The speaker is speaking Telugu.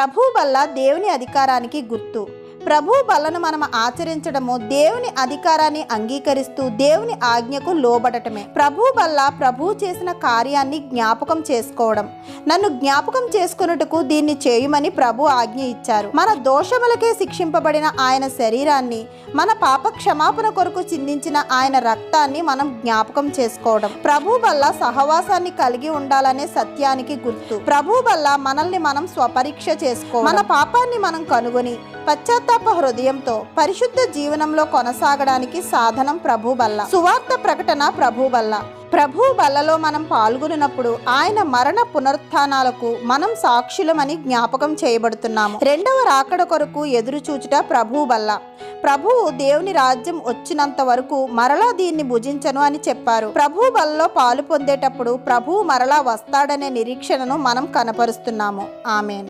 ప్రభు వల్ల దేవుని అధికారానికి గుర్తు. ప్రభు బలను మనం ఆచరించడము దేవుని అధికారాన్ని అంగీకరిస్తూ దేవుని ఆజ్ఞకు లోబడటమే. ప్రభు వల్ల ప్రభు చేసిన కార్యాన్ని జ్ఞాపకం చేసుకోవడం. నన్ను జ్ఞాపకం చేసుకున్నట్టుకు దీన్ని చేయమని ప్రభు ఆజ్ఞ ఇచ్చారు. మన దోషములకే శిక్షింపబడిన ఆయన శరీరాన్ని మన పాప క్షమాపణ కొరకు చిందించిన ఆయన రక్తాన్ని మనం జ్ఞాపకం చేసుకోవడం. ప్రభు వల్ల సహవాసాన్ని కలిగి ఉండాలనే సత్యానికి గుర్తు. ప్రభు వల్ల మనల్ని మనం స్వపరీక్ష చేసుకో మన పాపాన్ని మనం కనుగొని పశ్చాత్తాప హృదయంతో పరిశుద్ధ జీవనంలో కొనసాగడానికి సాధనం ప్రభు బల్ల సువార్త ప్రకటన ప్రభు బల్ల ప్రభు బల్లలో మనం పాల్గొనినప్పుడు ఆయన మరణ పునరుత్నాలకు మనం సాక్షులమని జ్ఞాపకం చేయబడుతున్నాము. రెండవ రాకడ కొరకు ఎదురు చూచుట ప్రభు బల్ల ప్రభువు దేవుని రాజ్యం వచ్చినంత వరకు మరలా దీన్ని భుజించను అని చెప్పారు. ప్రభు బల్లలో పాలు పొందేటప్పుడు ప్రభువు మరలా వస్తాడనే నిరీక్షణను మనం కనపరుస్తున్నాము. ఆమెన్.